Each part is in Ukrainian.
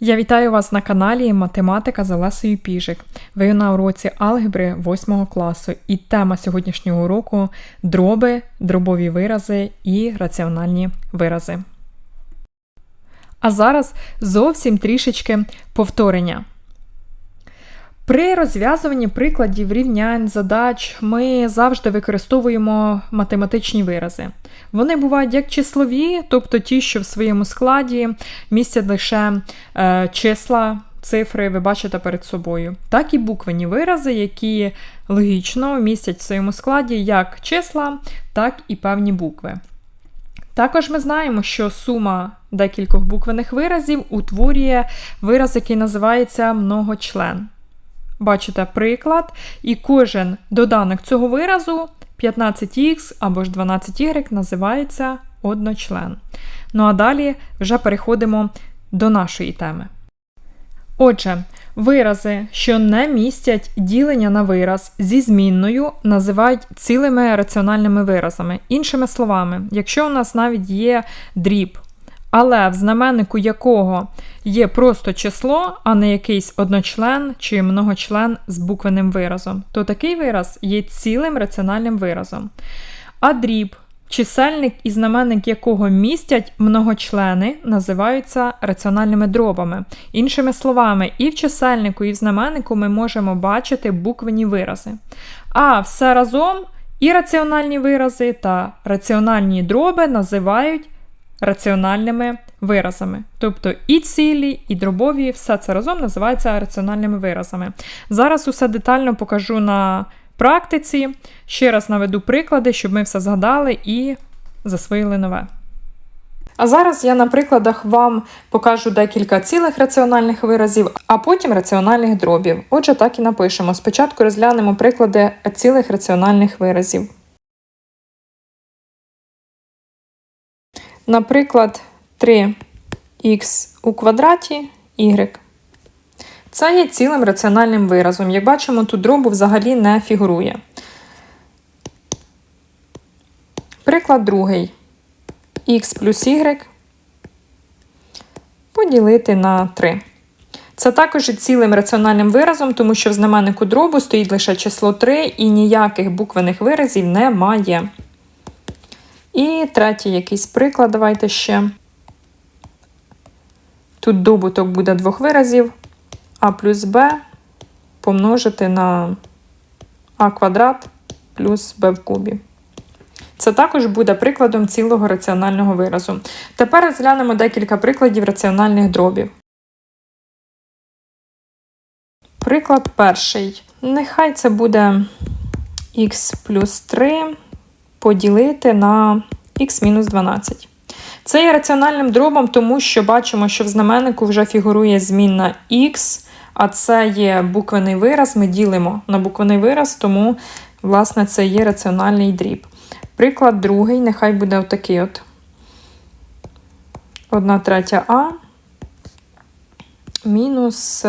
Я вітаю вас на каналі Математика за Лесою Піжик. Ви на уроці алгебри 8 класу, і тема сьогоднішнього уроку дроби, дробові вирази і раціональні вирази. А зараз зовсім трішечки повторення. При розв'язуванні прикладів рівнянь, задач ми завжди використовуємо математичні вирази. Вони бувають як числові, тобто ті, що в своєму складі містять лише е, числа, цифри, ви бачите перед собою, так і буквені вирази, які логічно містять в своєму складі як числа, так і певні букви. Також ми знаємо, що сума декількох буквених виразів утворює вираз, який називається многочлен. Бачите приклад, і кожен доданок цього виразу 15х або ж 12y називається одночлен. Ну а далі вже переходимо до нашої теми. Отже, вирази, що не містять ділення на вираз зі змінною, називають цілими раціональними виразами. Іншими словами, якщо у нас навіть є дріб, але в знаменнику якого є просто число, а не якийсь одночлен чи многочлен з буквенним виразом, то такий вираз є цілим раціональним виразом. А дріб, чисельник і знаменник якого містять многочлени, називаються раціональними дробами. Іншими словами, і в чисельнику, і в знаменнику ми можемо бачити буквені вирази. А все разом і раціональні вирази та раціональні дроби називають раціональними виразами. Тобто і цілі, і дробові, все це разом називається раціональними виразами. Зараз усе детально покажу на практиці. Ще раз наведу приклади, щоб ми все згадали і засвоїли нове. А зараз я на прикладах вам покажу декілька цілих раціональних виразів, а потім раціональних дробів. Отже, так і напишемо. Спочатку розглянемо приклади цілих раціональних виразів. Наприклад, 3х у квадраті y. Це є цілим раціональним виразом. Як бачимо, тут дробу взагалі не фігурує. Приклад другий. х плюс y поділити на 3. Це також є цілим раціональним виразом, тому що в знаменнику дробу стоїть лише число 3 і ніяких буквених виразів немає. І третій якийсь приклад, давайте ще. Тут добуток буде двох виразів а плюс b помножити на а квадрат плюс b в кубі. Це також буде прикладом цілого раціонального виразу. Тепер розглянемо декілька прикладів раціональних дробів. Приклад перший. Нехай це буде х плюс 3 поділити на х-12. Це є раціональним дробом, тому що бачимо, що в знаменнику вже фігурує змінна х, а це є буквений вираз, ми ділимо на буквений вираз, тому, власне, це є раціональний дріб. Приклад другий, нехай буде отакий от 1 третя А мінус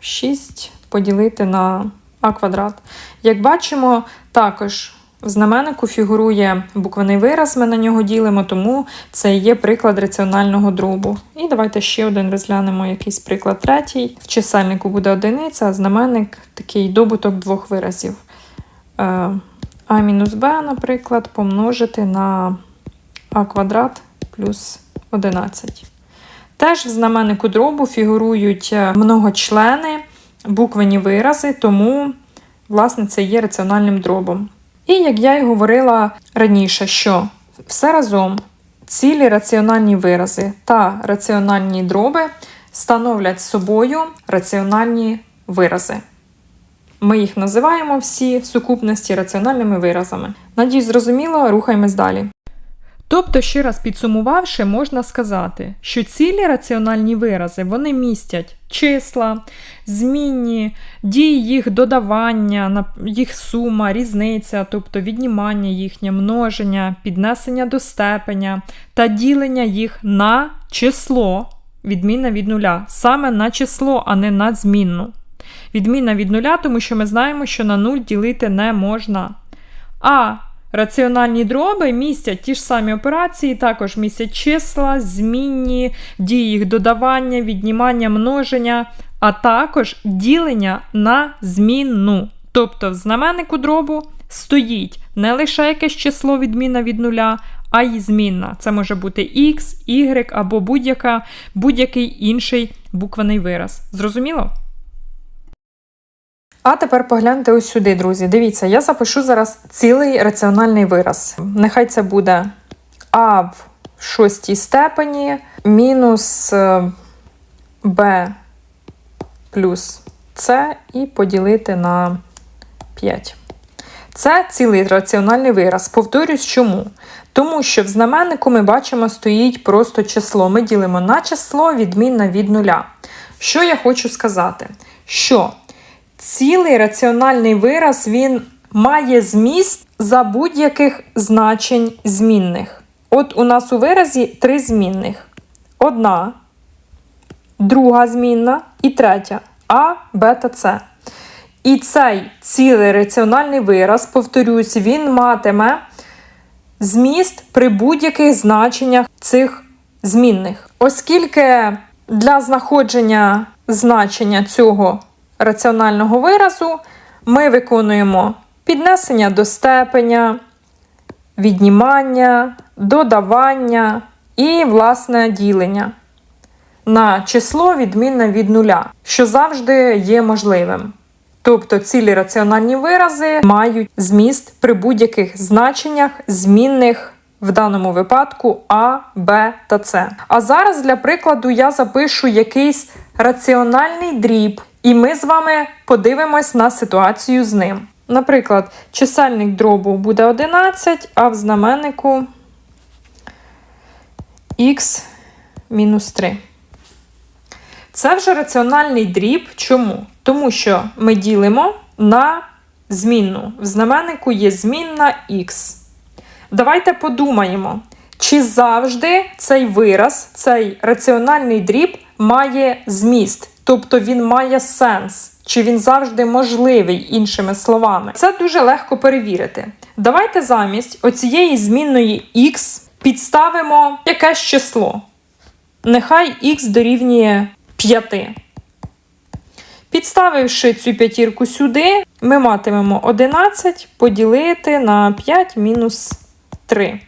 6 е, поділити на А квадрат. Як бачимо, також в знаменнику фігурує буквений вираз, ми на нього ділимо, тому це є приклад раціонального дробу. І давайте ще один розглянемо якийсь приклад третій. В чисельнику буде одиниця, а знаменник такий добуток двох виразів. Е, а мінус Б, наприклад, помножити на А квадрат плюс 11. Теж в знаменнику дробу фігурують е, многочлени, буквені вирази, тому, власне, це є раціональним дробом. І як я й говорила раніше, що все разом цілі раціональні вирази та раціональні дроби становлять собою раціональні вирази. Ми їх називаємо всі в сукупності раціональними виразами. Надію, зрозуміло, рухаємось далі. Тобто, ще раз підсумувавши, можна сказати, що цілі раціональні вирази вони містять числа, змінні, дії їх додавання, їх сума, різниця, тобто віднімання їхнє, множення, піднесення до степеня та ділення їх на число, відмінна від нуля, саме на число, а не на змінну. Відмінна від нуля, тому що ми знаємо, що на нуль ділити не можна. А раціональні дроби містять ті ж самі операції, також містять числа, змінні, дії їх додавання, віднімання, множення, а також ділення на змінну. Тобто в знаменнику дробу стоїть не лише якесь число відмінна від нуля, а й змінна. Це може бути X, Y або будь-який інший буквений вираз. Зрозуміло? А тепер погляньте ось сюди, друзі. Дивіться, я запишу зараз цілий раціональний вираз. Нехай це буде А в шостій степені мінус е, Б плюс С і поділити на 5. Це цілий раціональний вираз. Повторюсь, чому? Тому що в знаменнику ми бачимо, стоїть просто число. Ми ділимо на число відмінне від нуля. Що я хочу сказати? Що цілий раціональний вираз він має зміст за будь-яких значень змінних. От у нас у виразі три змінних: одна, друга змінна і третя А, Б та С. І цей цілий раціональний вираз, повторюсь, він матиме зміст при будь-яких значеннях цих змінних. Оскільки для знаходження значення цього раціонального виразу ми виконуємо піднесення до степеня, віднімання, додавання і, власне, ділення на число відмінне від нуля, що завжди є можливим. Тобто цілі раціональні вирази мають зміст при будь-яких значеннях змінних в даному випадку А, Б та С. А зараз для прикладу я запишу якийсь раціональний дріб, і ми з вами подивимось на ситуацію з ним. Наприклад, чисельник дробу буде 11, а в знаменнику х мінус 3. Це вже раціональний дріб. Чому? Тому що ми ділимо на змінну. В знаменнику є змінна х. Давайте подумаємо, чи завжди цей вираз, цей раціональний дріб має зміст, тобто він має сенс, чи він завжди можливий, іншими словами. Це дуже легко перевірити. Давайте замість оцієї змінної х підставимо якесь число. Нехай х дорівнює 5. Підставивши цю п'ятірку сюди, ми матимемо 11 поділити на 5 мінус 3.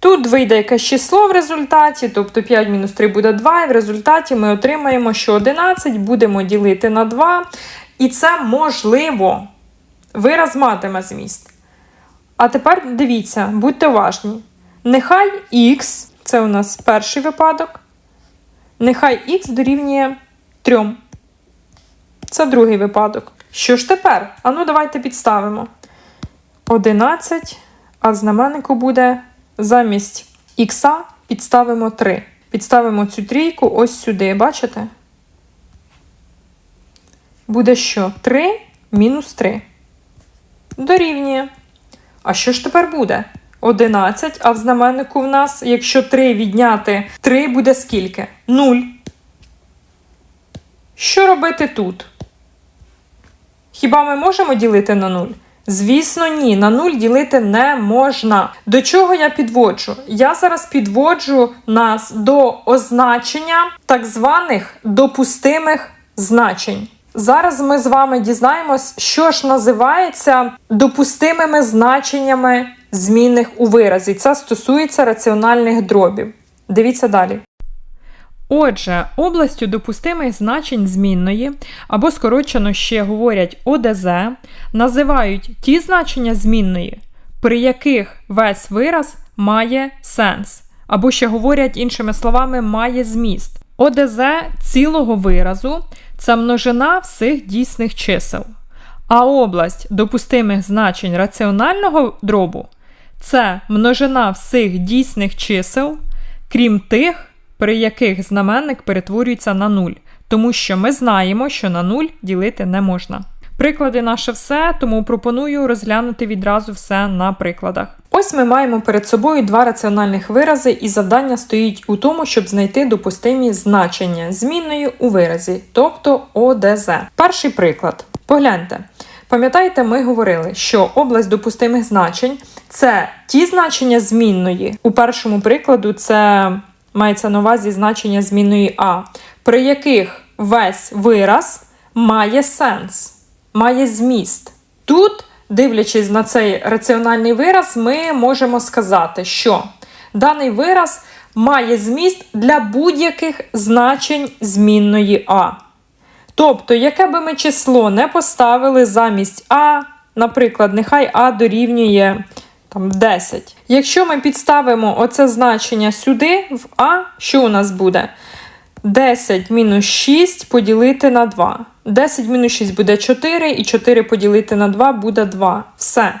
Тут вийде якесь число в результаті, тобто 5 мінус 3 буде 2, і в результаті ми отримаємо, що 11 будемо ділити на 2. І це можливо. Вираз матиме зміст. А тепер дивіться, будьте уважні. Нехай х, це у нас перший випадок. Нехай х дорівнює 3. Це другий випадок. Що ж тепер? Ану, давайте підставимо. 11, а знаменнику буде замість х підставимо 3. Підставимо цю трійку ось сюди, бачите? Буде що? 3 мінус 3. Дорівнює. А що ж тепер буде? 11, а в знаменнику в нас, якщо 3 відняти 3, буде скільки? 0. Що робити тут? Хіба ми можемо ділити на 0? Звісно, ні, на 0 ділити не можна. До чого я підводжу? Я зараз підводжу нас до означення так званих допустимих значень. Зараз ми з вами дізнаємось, що ж називається допустимими значеннями змінних у виразі. Це стосується раціональних дробів. Дивіться далі. Отже, областю допустимих значень змінної, або скорочено ще говорять ОДЗ, називають ті значення змінної, при яких весь вираз має сенс, або ще говорять іншими словами, має зміст. ОДЗ цілого виразу це множина всіх дійсних чисел. А область допустимих значень раціонального дробу це множина всіх дійсних чисел, крім тих, при яких знаменник перетворюється на 0, тому що ми знаємо, що на 0 ділити не можна. Приклади наше все, тому пропоную розглянути відразу все на прикладах. Ось ми маємо перед собою два раціональних вирази, і завдання стоїть у тому, щоб знайти допустимі значення змінної у виразі, тобто ОДЗ. Перший приклад. Погляньте. Пам'ятаєте, ми говорили, що область допустимих значень це ті значення змінної. У першому прикладу це мається на увазі значення змінної А, при яких весь вираз має сенс, має зміст. Тут, дивлячись на цей раціональний вираз, ми можемо сказати, що даний вираз має зміст для будь-яких значень змінної А. Тобто, яке би ми число не поставили замість А, наприклад, нехай А дорівнює там, 10. Якщо ми підставимо оце значення сюди, в А, що у нас буде? 10 мінус 6 поділити на 2. 10 мінус 6 буде 4, і 4 поділити на 2 буде 2. Все.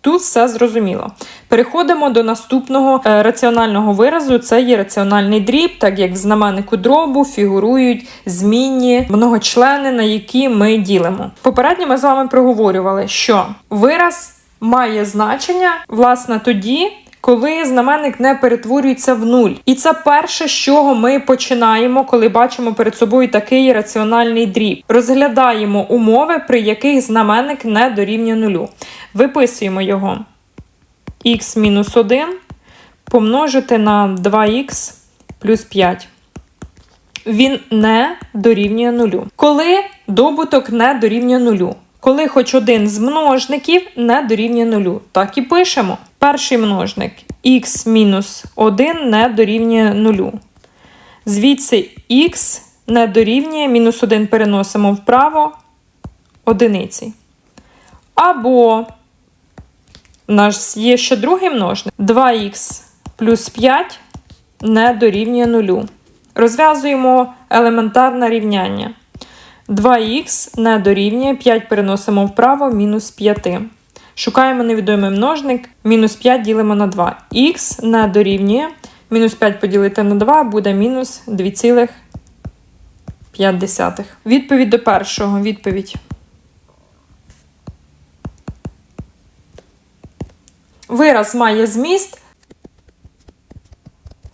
Тут все зрозуміло. Переходимо до наступного е, раціонального виразу. Це є раціональний дріб, так як в знаменнику дробу фігурують змінні многочлени, на які ми ділимо. Попередньо ми з вами проговорювали, що вираз має значення власне тоді. Коли знаменник не перетворюється в нуль. І це перше, з чого ми починаємо, коли бачимо перед собою такий раціональний дріб. Розглядаємо умови, при яких знаменник не дорівнює нулю. Виписуємо його х-1 помножити на 2х плюс 5. Він не дорівнює нулю. Коли добуток не дорівнює нулю. Коли хоч один з множників не дорівнює нулю. Так і пишемо. Перший множник х-1 не дорівнює нулю. Звідси х не дорівнює, мінус 1 переносимо вправо одиниці. Або у нас є ще другий множник. 2х плюс 5 не дорівнює нулю. Розв'язуємо елементарне рівняння. 2х не дорівнює, 5 переносимо вправо, мінус 5. Шукаємо невідомий множник, мінус 5 ділимо на 2. Х не дорівнює, мінус 5 поділити на 2 буде мінус 2,5. Відповідь до першого. Відповідь. Вираз має зміст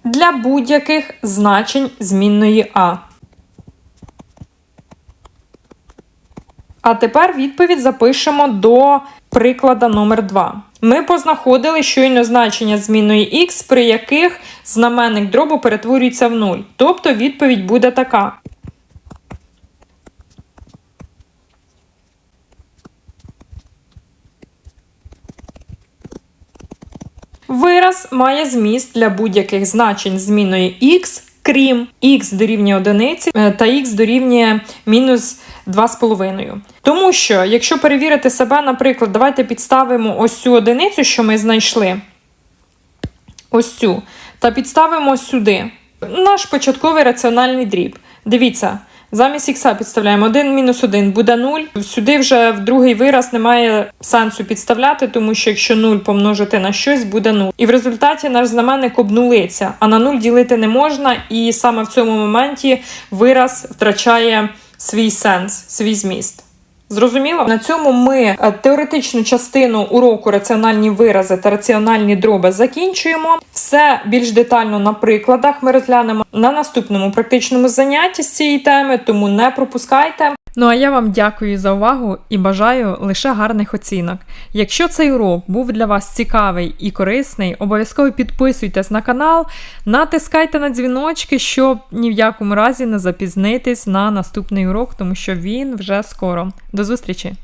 для будь-яких значень змінної А. А тепер відповідь запишемо до приклада номер 2. Ми познаходили щойно значення змінної х, при яких знаменник дробу перетворюється в 0. Тобто відповідь буде така. Вираз має зміст для будь-яких значень змінної х, крім х дорівнює 1 та х дорівнює мінус 2,5. Тому що, якщо перевірити себе, наприклад, давайте підставимо ось цю одиницю, що ми знайшли. Ось цю, та підставимо сюди. Наш початковий раціональний дріб. Дивіться, замість х підставляємо 1 мінус 1 буде 0. Сюди вже в другий вираз немає сенсу підставляти, тому що якщо 0 помножити на щось, буде 0. І в результаті наш знаменник обнулиться, а на 0 ділити не можна, і саме в цьому моменті вираз втрачає свій сенс, свій зміст. Зрозуміло? На цьому ми е, теоретичну частину уроку раціональні вирази та раціональні дроби закінчуємо. Все більш детально на прикладах ми розглянемо на наступному практичному занятті з цієї теми, тому не пропускайте. Ну а я вам дякую за увагу і бажаю лише гарних оцінок. Якщо цей урок був для вас цікавий і корисний, обов'язково підписуйтесь на канал, натискайте на дзвіночки, щоб ні в якому разі не запізнитись на наступний урок, тому що він вже скоро. До зустрічі!